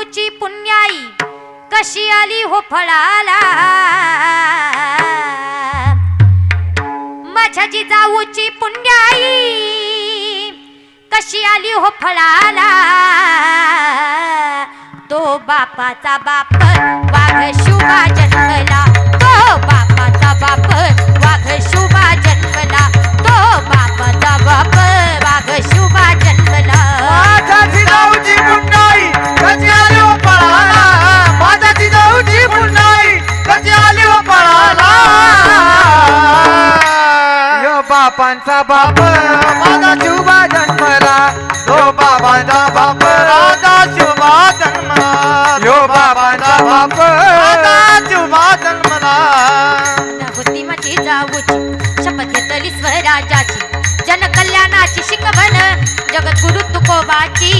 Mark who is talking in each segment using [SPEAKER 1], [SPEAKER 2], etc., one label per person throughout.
[SPEAKER 1] प्रभूची पुण्याई कशी आली हो फळाला? माझ्या जिजाऊची पुण्याई कशी आली हो फळाला? तो बापाचा बाप वाघ शुभा जन्मला. तो बापाचा बाप वाघ शुभा जन्मला. तो बापाचा बाप वाघ शुभा जन्मला.
[SPEAKER 2] बापांचा बाप माझा शुभा जन्मला. यो बाबांचा बाप माझा शुभा जन्मला. यो बाबांचा बाप शुभा जन्मला.
[SPEAKER 1] होती माझी जाऊची शपथ घेतली स्वराजाची जनकल्याणाची शिकवण जगद्गुरु तुकोबाची.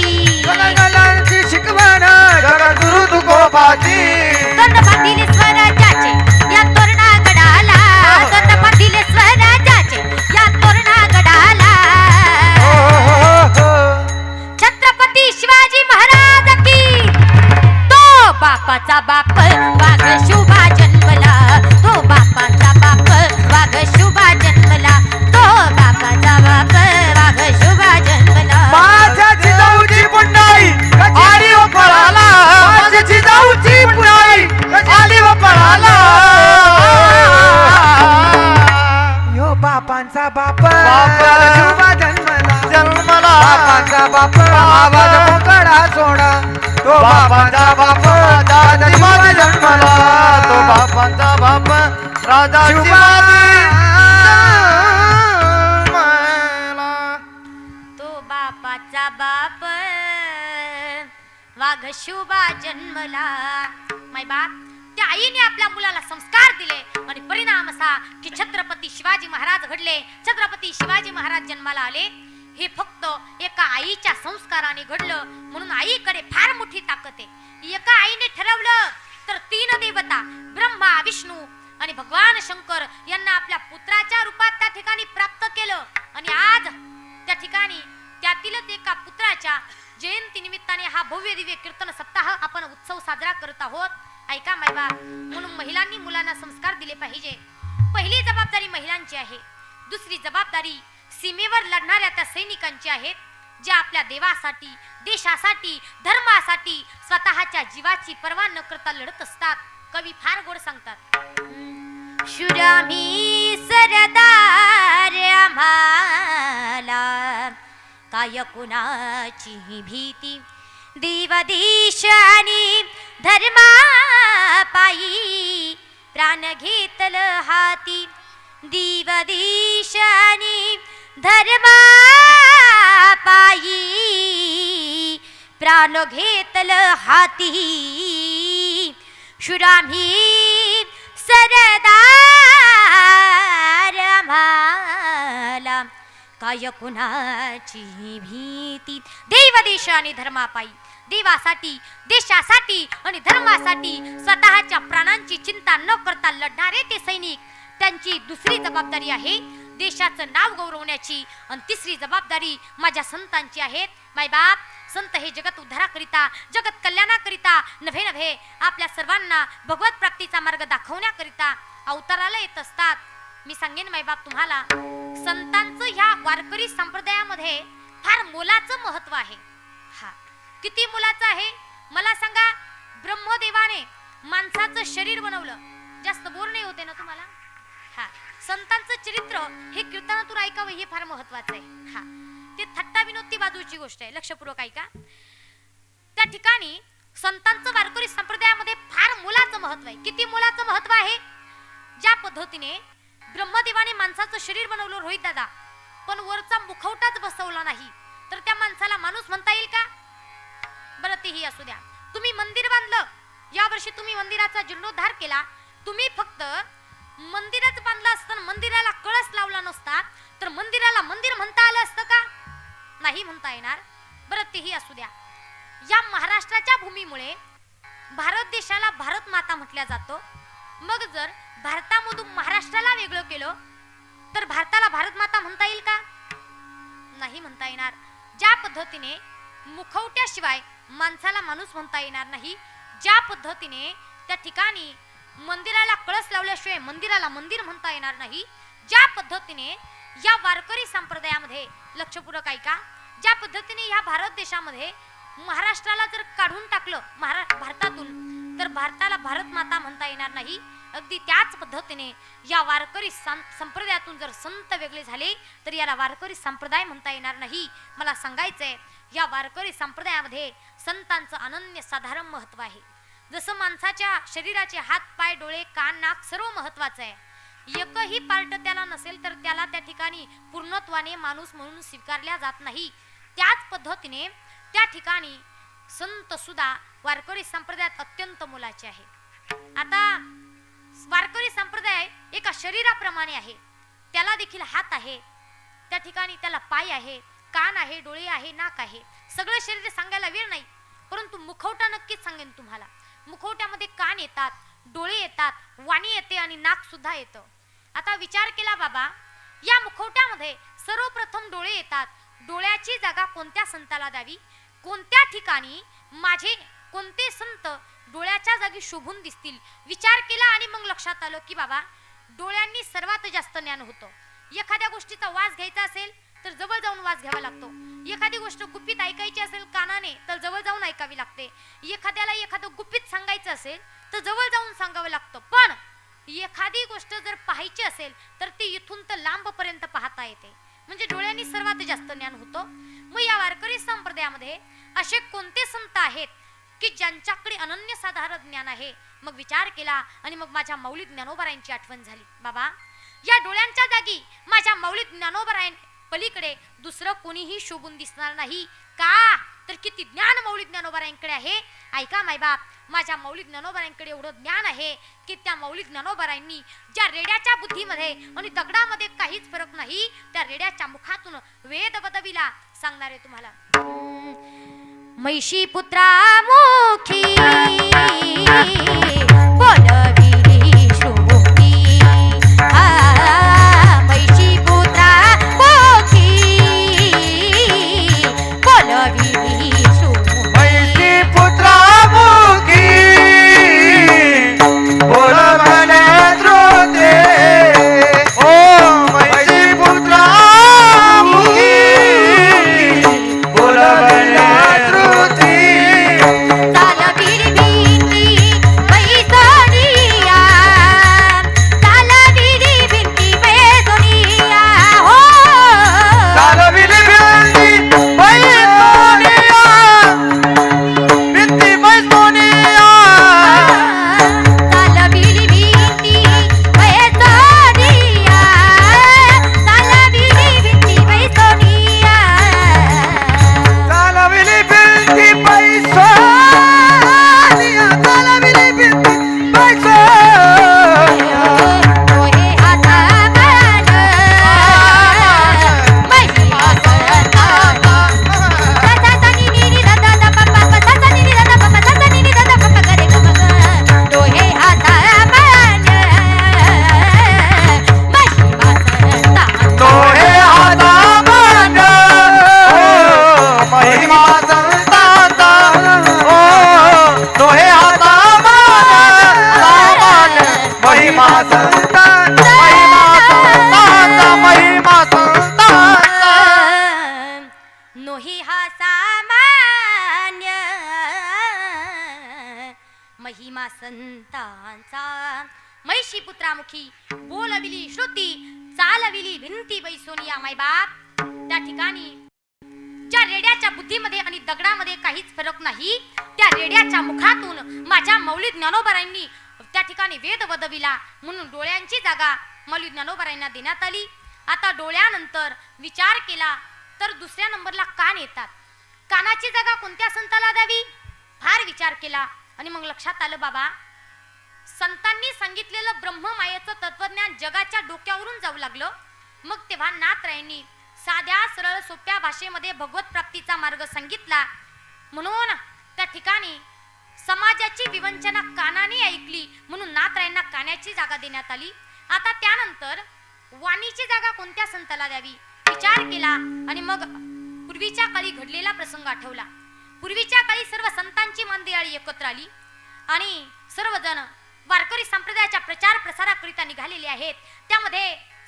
[SPEAKER 2] शिकवण जगद्गुरु तुकोबाची.
[SPEAKER 1] बापाचा बाप तो बापाचा बाप वाघ शुभा जन्मला. माय बाप त्या आईने आपल्या मुलाला संस्कार दिले आणि परिणाम असा की छत्रपती शिवाजी महाराज घडले. छत्रपती शिवाजी महाराज जन्माला आले. हे फक्त एका आईच्या संस्काराने घडलं. म्हणून आईकडे फार मोठी ताकद आहे. एका आईने ठरवलं तर तीन देवता ब्रह्मा विष्णू आणि भगवान शंकर यांना आपल्या पुत्राच्या रूपात त्या ठिकाणी प्राप्त केलं. आणि आज त्या ठिकाणी त्यातीलच एका पुत्राच्या जयंती निमित्ताने हा भव्य दिव्य कीर्तन सप्ताह आपण उत्सव साजरा करत आहोत. ऐका मायबा म्हणून महिलांनी मुलांना संस्कार दिले पाहिजे. पहिली जबाबदारी महिलांची आहे. दुसरी जबाबदारी सीमेवर लढणाऱ्या त्या सैनिकांची आहेत ज्या आपल्या देवासाठी देशासाठी धर्मासाठी स्वतःच्या जीवाची पर्वा न करता लढत असतात. कवी फार गोड सांगतात. शुरामी सरदार आम्हाला. काय कुणाची भीती? देवदेशानी धर्मा पायी प्राण घेतल हाती. देवदेशानी धर्मा पायी प्राण घेतल हाती. शुरामी सरदार आम्हाला काय कुणाची भीती. देव देश आणि धर्मापायी. देवासाठी देशासाठी आणि धर्मासाठी स्वतःच्या प्राणांची चिंता न करता लढणारे ते सैनिक. त्यांची दुसरी जबाबदारी आहे देशाचं नाव गौरवण्याची. आणि तिसरी जबाबदारी माझ्या संतांची आहेत मायबाप संत हे जगत उद्धाराकरिता जगत कल्याणाकरिता नव्हे नव्हे आपल्या सर्वांना भगवत प्राप्तीचा मार्ग दाखवण्याकरिता अवताराला येत असतात. मी सांगेन मायबाप तुम्हाला संतांचं ह्या वारकरी संप्रदायामध्ये फार मोलाचं महत्त्व आहे. हा किती मोलाचं आहे? मला सांगा ब्रह्मदेवाने माणसाचं शरीर बनवलं. जास्त बोर नाही होते ना तुम्हाला? हा संतांचं चरित्र हे कीर्तनातून ऐकावं हे फार महत्वाचं आहे. हा. ती थट्टा विनोद ती बाजूची गोष्ट आहे. लक्षपूर्वक ऐका. त्या ठिकाणी संतांचं वारकरी संप्रदायामध्ये फार मुलाचं महत्त्व आहे. किती मुलाचं महत्त्व आहे? ज्या पद्धतीने ब्रह्मदेवाने माणसाचं शरीर बनवलं रोहित दादा पण वरचा मुखवटाच बसवला नाही तर त्या माणसाला माणूस म्हणता येईल का? बरं तेही असू द्या. तुम्ही मंदिर बांधलं. या वर्षी तुम्ही मंदिराचा जीर्णोद्धार केला. तुम्ही फक्त मंदिरच बांधलं असतं मंदिराला कळस लावला नसता तर मंदिराला मंदिर म्हणता आलं असतं का? नाही म्हणता येणार. बरं तेही असू द्या. या महाराष्ट्राच्या भूमीमुळे भारत देशाला भारत माता म्हटल्या जातो. मग जर भारतामधून महाराष्ट्राला वेगळं केलं तर भारताला भारत माता म्हणता येईल का? नाही म्हणता येणार. ज्या पद्धतीने मुखवट्याशिवाय माणसाला माणूस म्हणता येणार नाही ज्या पद्धतीने त्या ठिकाणी मंदिराला कळस लावल्याशिवाय मंदिराला मंदिर म्हणता येणार नाही ज्या पद्धतीने या वारकरी संप्रदायामध्ये लक्षपूरक ऐका ज्या पद्धतीने या भारत देशामध्ये महाराष्ट्राला जर काढून टाकलं महारा भारतातून तर भारताला भारत माता म्हणता येणार नाही. अगदी त्याच पद्धतीने या वारकरी संप्रदायातून जर संत वेगळे झाले तर याला वारकरी संप्रदाय म्हणता येणार नाही. मला सांगायचंय या वारकरी संप्रदायामध्ये संतांचं अनन्य साधारण महत्त्व आहे. जसं माणसाच्या शरीराचे हात पाय डोळे कान नाक सर्व महत्वाचं आहे. एकही पार्ट त्याला नसेल तर त्याला त्या ठिकाणी पूर्णत्वाने माणूस म्हणून स्वीकारल्या जात नाही. त्याच पद्धतीने त्या ठिकाणी संत सुद्धा वारकरी संप्रदायात अत्यंत मोलाचे आहे. आता वारकरी संप्रदाय एका शरीराप्रमाणे आहे. त्याला देखील हात आहे. त्या ठिकाणी त्याला पाय आहे कान आहे डोळे आहे नाक आहे. सगळं शरीर सांगायला वेळ नाही परंतु मुखवटा नक्कीच सांगेन तुम्हाला. मुखवट्यामध्ये कान येतात डोळे येतात वाणी येते आणि नाक सुद्धा येतं. आता विचार केला बाबा. या मुखवट्यामध्ये सर्वप्रथम डोळे येतात. डोळ्याची जागा कोणत्या संताला द्यावी? कोणत्या ठिकाणी माझे कोणते संत डोळ्याच्या जागी शोभून दिसतील? विचार केला आणि मग लक्षात आलं की बाबा डोळ्यांनी सर्वात जास्त ज्ञान होतं. एखाद्या गोष्टीचा वास घ्यायचा असेल तर जवळ जाऊन वास घ्यावा लागतो. एखादी गोष्ट गुपित ऐकायची असेल कानाने तर जवळ जाऊन ऐकावी लागते. एखाद्याला एखादं गुपित सांगायचं असेल तर जवळ जाऊन सांगावं लागतं. पण एखादी गोष्ट जर पाहायची असेल तर ती इथून तर लांब पर्यंत पाहता येते. म्हणजे डोळ्यांनी सर्वात जास्त ज्ञान होतं. मग या वारकरी संप्रदायामध्ये असे कोणते संत आहेत की ज्यांच्याकडे अनन्य साधारण ज्ञान आहे? मग विचार केला आणि मग माझ्या मौलिक ज्ञानोबरायांची आठवण झाली. बाबा या डोळ्यांच्या जागी माझ्या मौलिक ज्ञानोबरायन पलीकडे दुसरं कोणीही शोभून दिसणार नाही. का? तर किती ज्ञान मौलिक ज्ञानोबरायांकडे आहे? ऐका मायबाप माझ्या मौलिक ज्ञानोबरायांकडे एवढं ज्ञान आहे की त्या मौलिक ज्ञानोबरायांनी ज्या रेड्याच्या बुद्धीमध्ये आणि दगडामध्ये काहीच फरक नाही त्या रेड्याच्या मुखातून वेद बदविला. सांगणार आहे तुम्हाला. मैशी पुत्रा मैशी पुत्रामुखी बोलविली श्रुती चालविली भिंती बैसोनिया मायबाप त्या ठिकाणी ज्या रेड्याच्या बुद्धीमध्ये आणि दगडामध्ये काहीच फरक नाही त्या रेड्याच्या मुखातून माझ्या मौली ज्ञानोबरांनी त्या ठिकाणी वेद वदविला म्हणून डोळ्यांची जागा मौली ज्ञानोबरांना देण्यात आली. आता डोळ्यानंतर विचार केला तर दुसऱ्या नंबरला कान येतात. कानाची जागा कोणत्या संताला द्यावी? फार विचार केला आणि मग लक्षात आलं बाबा संतांनी सांगितलेलं ब्रह्ममायेचं तत्वज्ञान जगाच्या डोक्यावरून जाऊ लागलं. मग तेव्हा नाथरायांनी साध्या सरळ सोप्या भाषेमध्ये भगवत प्राप्तीचा मार्ग सांगितला. म्हणून त्या ठिकाणी समाजाची विवंचना कानाने ऐकली म्हणून नाथरायांना कानाची जागा देण्यात आली. आता त्यानंतर वाणीची जागा कोणत्या संताला द्यावी? विचार केला आणि मग पूर्वीच्या काळी घडलेला प्रसंग आठवला. पूर्वीच्या काळी सर्व संतांची मंदिराळी एकत्र आली आणि सर्वजण वारकरी संप्रदायाच्या प्रचार प्रसाराकरिता निघालेले आहेत. त्यामध्ये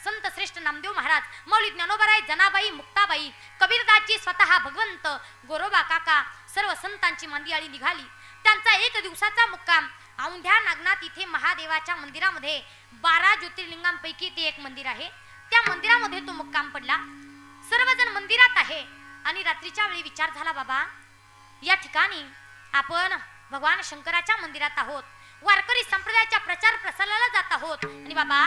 [SPEAKER 1] संत श्रेष्ठ नामदेव महाराज मौली ज्ञानोबराय जनाबाई मुक्ताबाई कबीरदासजी स्वतः भगवंत गोरोबा काका सर्व संतांची मंदियाळी निघाली. त्यांचा एक दिवसाचा मुक्काम औंध्या नागनाथ इथे महादेवाच्या मंदिरामध्ये बारा ज्योतिर्लिंगांपैकी ते एक मंदिर आहे. त्या मंदिरामध्ये तो मुक्काम पडला. सर्वजण मंदिरात आहे. आणि रात्रीच्या वेळी विचार झाला बाबा या ठिकाणी आपण भगवान शंकराच्या मंदिरात आहोत. वारकरी संप्रदायाच्या प्रचार प्रसाराला जात आहोत. आणि बाबा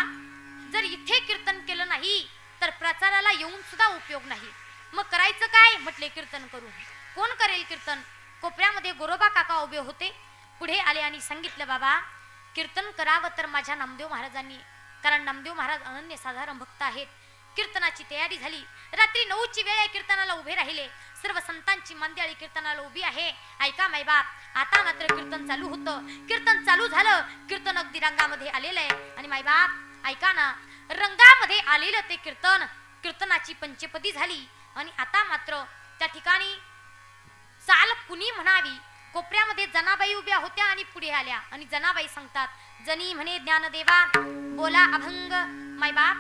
[SPEAKER 1] जर इथे कीर्तन केलं नाही तर प्रचाराला येऊन सुद्धा उपयोग नाही. मग करायचं काय? म्हटले कीर्तन करू कोण करेल कीर्तन? कोपऱ्यामध्ये गोरोबा काका उभे होते. पुढे आले आणि सांगितलं बाबा कीर्तन करावं तर माझ्या नामदेव महाराजांनी कारण नामदेव महाराज अनन्य साधारण भक्त आहेत. कीर्तनाची तयारी झाली. रात्री नऊची वेळ आहे कीर्तनाला उभे राहिले. सर्व संतांची मंदिराळी कीर्तनाला उभी आहे. ऐका मायबाप आता मात्र कीर्तन चालू होतं. कीर्तन चालू झालं. कीर्तन अगदी रंगामध्ये आलेलं आहे. आणि मायबाप ऐका ना. रंगामध्ये आलेलं ते कीर्तन. कीर्तनाची पंचपदी झाली. आणि आता मात्र त्या ठिकाणी चाल कुणी म्हणावी? कोपऱ्यामध्ये जनाबाई उभ्या होत्या आणि पुढे आल्या. आणि जनाबाई सांगतात जनी म्हणे ज्ञानदेवा बोला अभंग. मायबाप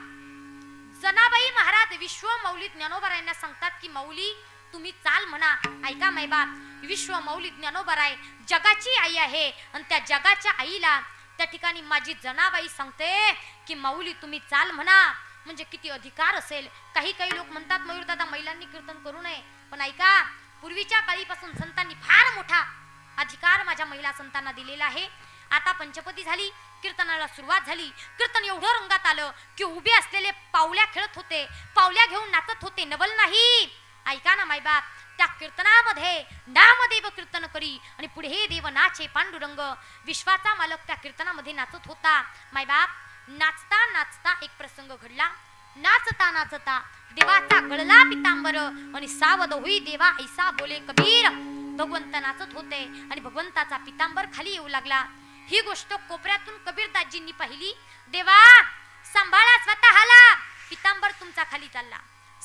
[SPEAKER 1] जनाबाई महाराज विश्व मौली ज्ञानोबरायांना सांगतात की मौली तुम्ही चाल म्हणा. ऐका मायबाप विश्व मौली ज्ञानोबराय जगाची आई आहे. आणि त्या जगाच्या आईला त्या ठिकाणी माझी जनाबाई सांगते की माऊली तुम्ही चाल म्हणा. म्हणजे किती अधिकार असेल. काही काही लोक म्हणतात मयूर दादा महिलांनी कीर्तन करू नये. पण ऐका पूर्वीच्या काळीपासून संतांनी फार मोठा अधिकार माझ्या महिला संतांना दिलेला आहे. आता पंचपती झाली कीर्तनाला सुरुवात झाली. कीर्तन एवढं रंगात आलं की उभे असलेले पावल्या खेळत होते. पावल्या घेऊन नाचत होते. नवल नाही. ऐका ना मायबाप त्या कीर्तनामध्ये नामदेव कीर्तन करी आणि पुढे हे देव नाचे पांडुरंग. विश्वाचा मालक त्या कीर्तनामध्ये नाचत होता. मायबाप नाचता नाचता एक प्रसंग घडला. नाचता नाचता देवाचा गळला पितांबर आणि सावध होई देवा ऐसा बोले कबीर. भगवंत नाचत होते आणि भगवंताचा पितांबर खाली येऊ लागला. ही गोष्ट कोपऱ्यातून कबीरदासजींनी पाहिली. देवा सांभाळा स्वतःला. पितांबर तुमचा खाली चालला.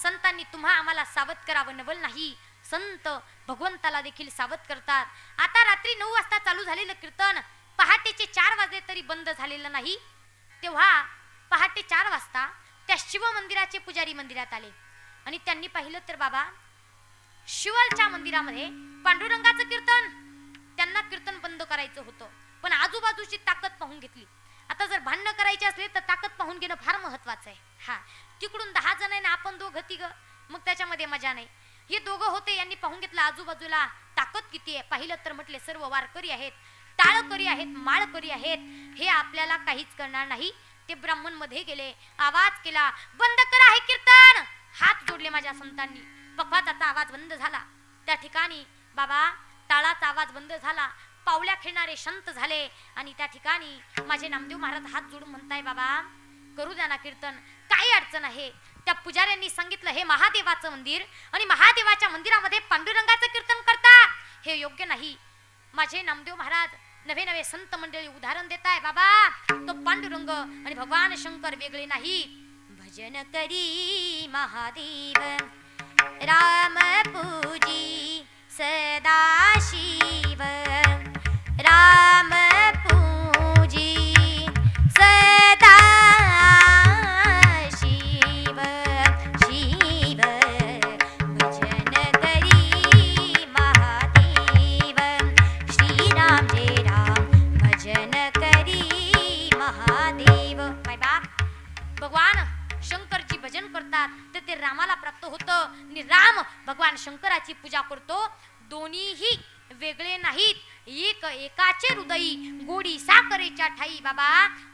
[SPEAKER 1] संतांनी तुम्हा आम्हाला सावध करावं नवल नाही. संत भगवंताला देखील सावध करतात. आता रात्री नऊ वाजता चालू झालेलं कीर्तन पहाटेचे चार वाजले तरी बंद झालेलं नाही. तेव्हा पहाटे चार वाजता त्या शिव मंदिराचे पुजारी मंदिरात आले. आणि त्यांनी पाहिलं तर बाबा शिवलच्या मंदिरामध्ये पांडुरंगाचं कीर्तन. त्यांना कीर्तन बंद करायचं होतं. पण आजूबाजूची ताकद पाहून घेतली. आता जर भांडणं करायची असले तर ताकद पाहून घेणं फार महत्वाचं आहे. हा तिकडून दहा जण आहे ना आपण दोघं तिघ मग त्याच्यामध्ये मजा नाही. हे दोघं होते यांनी पाहून घेतलं आजूबाजूला ताकद किती आहे. पाहिलं तर म्हटले सर्व वारकरी आहेत टाळकरी आहेत माळकरी आहेत. हे आपल्याला काहीच करणार नाही. ते ब्राह्मणमध्ये गेले आवाज केला बंद करा हे कीर्तन! हात जोडले माझ्या संतांनी. पखवाजाचा आवाज बंद झाला. त्या ठिकाणी बाबा टाळाचा आवाज बंद झाला. पावल्या खेळणारे संत झाले. आणि त्या ठिकाणी माझे नामदेव महाराज हात जोडून म्हणताय बाबा करू द्या ना कीर्तन. काय अडचण आहे? त्या पुजाऱ्यांनी सांगितलं हे महादेवाचं मंदिर आणि महादेवाच्या मंदिरामध्ये पांडुरंगाचं कीर्तन करता. हे योग्य नाही. माझे नामदेव महाराज नवे नवे संत मंडळी उदाहरण देत आहे बाबा. तो पांडुरंग आणि भगवान शंकर वेगळे नाही. भजन करी महादेव राम पूजी सदा ठाई बाबा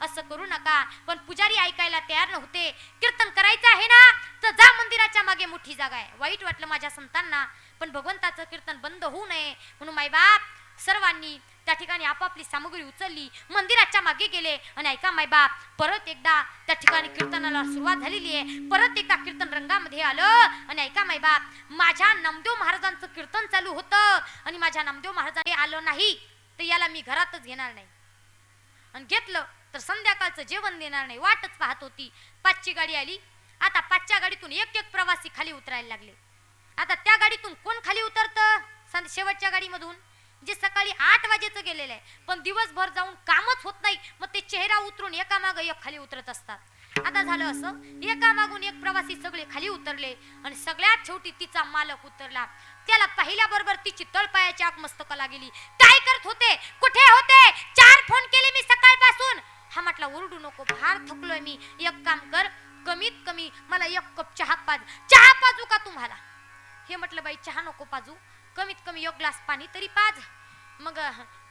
[SPEAKER 1] असं करू नका पण पुजारी ऐकायला तयार नव्हते. कीर्तन करायचं आहे ना तर जा मंदिराच्या मागे मोठी जागा आहे. वाईट वाटलं माझ्या संतांना पण भगवंताचं कीर्तन बंद होऊ नये. म्हणून मायबाप सर्वांनी त्या ठिकाणी आपापली सामग्री उचलली मंदिराच्या मागे गेले. आणि ऐका मायबाप परत एकदा त्या ठिकाणी कीर्तनाला सुरुवात झालेली आहे. परत एकदा कीर्तन रंगामध्ये आलं. आणि ऐका मायबाप माझ्या नामदेव महाराजांचं कीर्तन चालू होतं. आणि माझ्या नामदेव महाराजांनी आलं नाही तर याला मी घरातच घेणार नाही. आणि घेतलं तर संध्याकाळचं जेवण देणार नाही वाटच पाहत होती. पाचची गाडी आली. आता पाचच्या गाडीतून एक एक प्रवासी खाली उतरायला लागले. आता त्या गाडीतून कोण खाली उतरतं? शेवटच्या गाडीमधून जे सकाळी आठ वाजेचं गेलेलं आहे. पण दिवसभर जाऊन कामच होत नाही. मग ते चेहरा उतरून एका मागं एक खाली उतरत असतात. आता झालं असं एका मागून एक प्रवासी सगळे खाली उतरले आणि सगळ्यात शेवटी तिचा मालक उतरला. त्याला पाहिल्याबरोबर तिची तळपायाची आग मस्तकाला गेली. काय करत होते? कुठे होते? फोन केले मी सकाळपासून. हा म्हटला ओरडू नको फार थकलोय मी. एक काम कर कमीत कमी मला एक कप चहा पाज. चहा पाजू का तुम्हाला? हे म्हटलं बाई चहा नको पाजू. कमीत कमी एक ग्लास पाणी तरी पाज. मग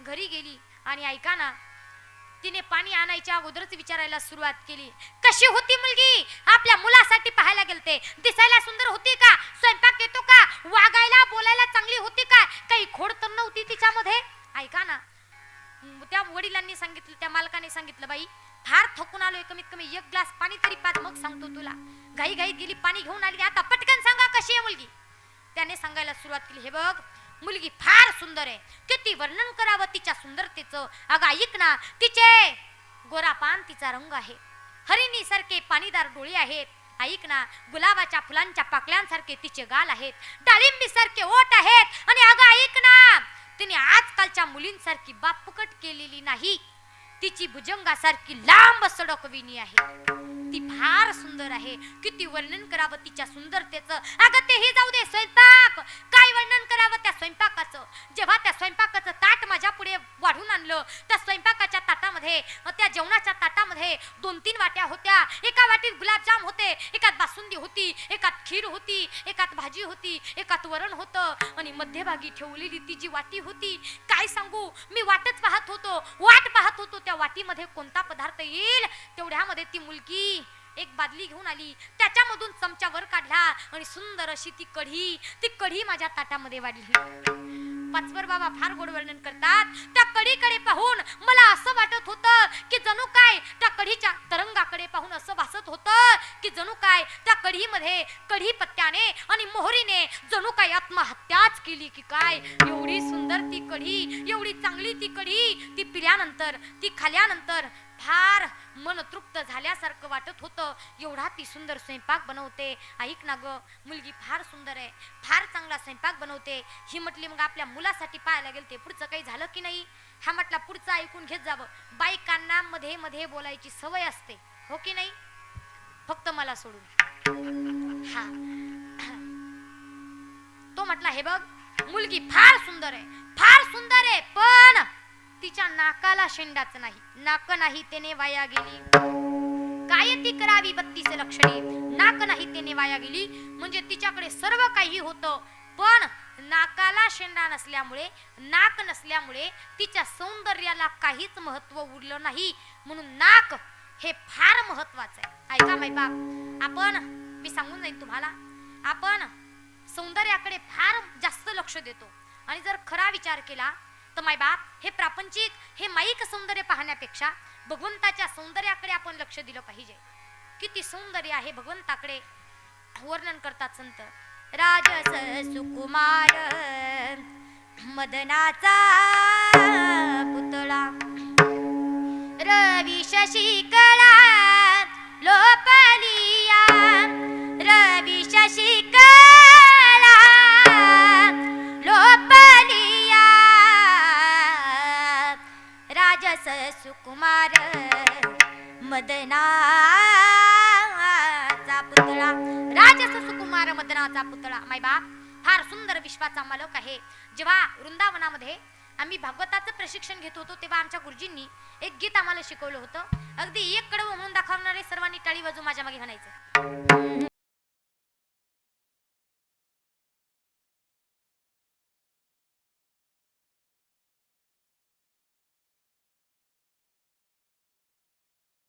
[SPEAKER 1] घरी गेली आणि ऐका ना तिने पाणी आणायच्या अगोदरच विचारायला सुरुवात केली. कशी होती मुलगी? आपल्या मुलासाठी पाहायला गेलते. दिसायला सुंदर होती का? स्वयंपाक येतो का? वागायला बोलायला चांगली होती वडिलांनी सांगितलं त्या मालकाने सांगितलं बाई फार थकून आलोय कमीत कमी एक ग्लास पाणी तरी पाच. मग सांगतो तुला घाई घाई गेली पाणी घेऊन आली. आता पटकन सांगा कशी आहे मुलगी? त्याने सांगायला सुरुवात केली हे बघ मुलगी फार सुंदर आहे. किती वर्णन करावं तिच्या सुंदरतेचं? अगं ऐक ना तिचे गोरापान तिचा रंग आहे. हरिणी सारखे पाणीदार डोळे आहेत. ऐक ना गुलाबाच्या फुलांच्या पाकळ्यांसारखे तिचे गाल आहेत. डाळिंबी सारखे ओट आहेत. आणि अगं ऐक ना तिने आजकालच्या मुलींसारखी बापकट केलेली नाही. तिची भुजंगासारखी लांब सडकविणी आहे. ती फार सुंदर आहे. किती वर्णन करावं तिच्या सुंदरतेचं? अगं तेही जाऊ दे स्वयंपाक. काय वर्णन करावं त्या स्वयंपाकाचं? जेव्हा त्या स्वयंपाकाचं ताट माझ्या पुढे वाढून आणलं त्या स्वयंपाकाच्या ताटामध्ये त्या जेवणाच्या ताटामध्ये दोन तीन वाट्या होत्या. एका वाटीत गुलाबजाम होते एकात बासुंदी होती एकात खीर होती एकात भाजी होती एकात वरण होतं. आणि मध्यभागी ठेवलेली ती जी वाटी होती काय सांगू? मी वाटच पाहत होतो वाट पाहत होतो त्या वाटीमध्ये कोणता पदार्थ येईल तेवढ्यामध्ये ती मुलगी एक बादली घेऊन आली. त्याच्यामधून चमचा वर काढला आणि सुंदर अशी ती कढी ती कढी माझ्या ताटामध्ये वाढली. पाचवर बाबा फार गोड वर्णन करतात. त्या कढीकडे पाहून मला असं वाटत होतं की जणू काय त्या कढीच्या तरंगाकडे पाहून असं भासत होतं की जणू काय त्या कढीमध्ये कढी पत्त्याने आणि मोहरीने जणू काय आत्महत्याच केली की काय? एवढी सुंदर ती कढी एवढी चांगली ती कढी ती पिल्यानंतर ती खाल्यानंतर फार मन तृप्त झाल्यासारखं वाटत होतं. एवढा ती सुंदर स्वयंपाक बनवते. ऐक ना ग मुलगी फार सुंदर आहे. फार चांगला स्वयंपाक बनवते. ही म्हटली मग आपल्या मुलासाठी पाहायला गेलते पुढचं काही झालं की नाही? हा म्हटला पुढचं ऐकून घेत जावं. बायकांना मध्ये मध्ये बोलायची सवय असते. हो की नाही? फक्त मला सोडून. हा. तो म्हटला हे बघ मुलगी फार सुंदर आहे. फार सुंदर आहे पण तिच्या नाकाला शेंडाच नाही. नाक नाही तेने वाया गेली. काय ती करावी बत्तीस लक्षणे? नाक नाही तेने वाया गेली. म्हणजे तिच्याकडे सर्व काही होतं. पण नाकाला शेंडा नसल्यामुळे नाक नसल्यामुळे तिच्या सौंदर्याला काहीच महत्त्व उरलं नाही. म्हणून नाक हे फार महत्वाचं आहे. ऐका माय बाप आपण मी सांगून जाईन तुम्हाला आपण सौंदर्याकडे फार जास्त लक्ष देतो. आणि जर खरा विचार केला तर माय बाप हे प्रापंचिक हे माईक सौंदर्य पाहण्यापेक्षा भगवंताच्या सौंदर्याकडे आपण लक्ष दिलं पाहिजे. किती सौंदर्य आहे भगवंताकडे वर्णन करतात संत. राजस सुकुमार मदनाचा पुतळा. रवी शशिकला लोपलिया. रवी शशिकला सुकुमार मदनाचा पुतळा. राजस सुकुमार मदनाचा पुतळा. माय बाप फार सुंदर विश्वाचा मालक आहे. जेव्हा वृंदावनामध्ये आम्ही भागवताचं प्रशिक्षण घेत होतो तेव्हा आमच्या गुरुजींनी एक गीत आम्हाला शिकवलं होतं. अगदी एक कडवं म्हणून दाखवणारे सर्वांनी टाळी बाजू माझ्या मागे म्हणायचं.